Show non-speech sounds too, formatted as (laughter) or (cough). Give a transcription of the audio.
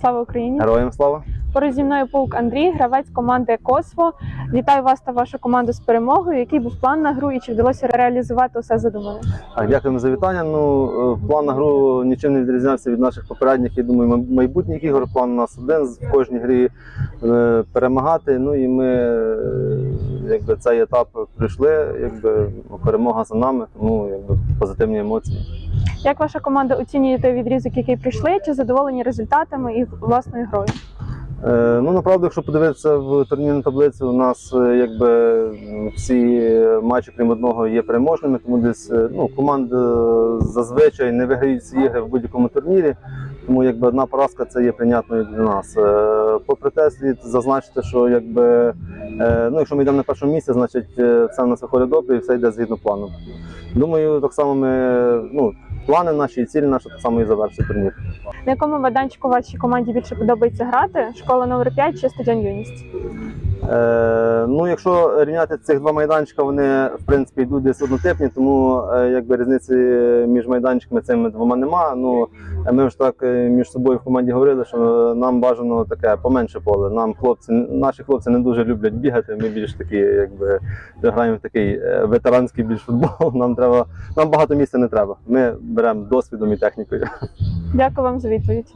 Слава Україні! Героям слава! Поруч зі мною Паук Андрій, гравець команди Косво. Вітаю вас та вашу команду з перемогою. Який був план на гру і чи вдалося реалізувати усе задумане? Так, дякуємо за вітання. Ну, е, план на гру нічим не відрізнявся від наших попередніх. Я думаю, май- майбутніх ігор. План у нас один в кожній грі е, перемагати. Ну і ми е, якби цей етап пройшли, якби перемога за нами, тому якби позитивні емоції. Як ваша команда оцінює той відрізок, який прийшли? Чи задоволені результатами і власною грою? Е, Ну, направду, якщо подивитися в турнірну таблицю, у нас е, якби всі матчі, крім одного, є переможними, тому десь е, ну, команди зазвичай не виграють ці ігри в будь-якому турнірі. Тому якби одна поразка це є прийнятною для нас. Е, Попри те, слід зазначити, що якби е, ну, якщо ми йдемо на першому місці, значить е, все в нас виходить добре і все йде згідно плану. Думаю, так само ми ну, плани наші і цілі наші так само і завершити турнір. На якому майданчику вашій команді більше подобається грати? Школа номер 5 чи стадіон юність? Е, ну, якщо рівняти цих два майданчика, вони в принципі йдуть десь однотипні, тому е, якби різниці між майданчиками цими двома нема. Ну ми ж так е, між собою в команді говорили, що нам бажано таке поменше поле. Нам хлопці, наші хлопці не дуже люблять бігати. Ми більш такі, якби граємо в такий е, ветеранський більш футбол. (laughs) Нам треба, нам багато місця не треба. Ми беремо досвідом і технікою. Дякую вам за відповідь.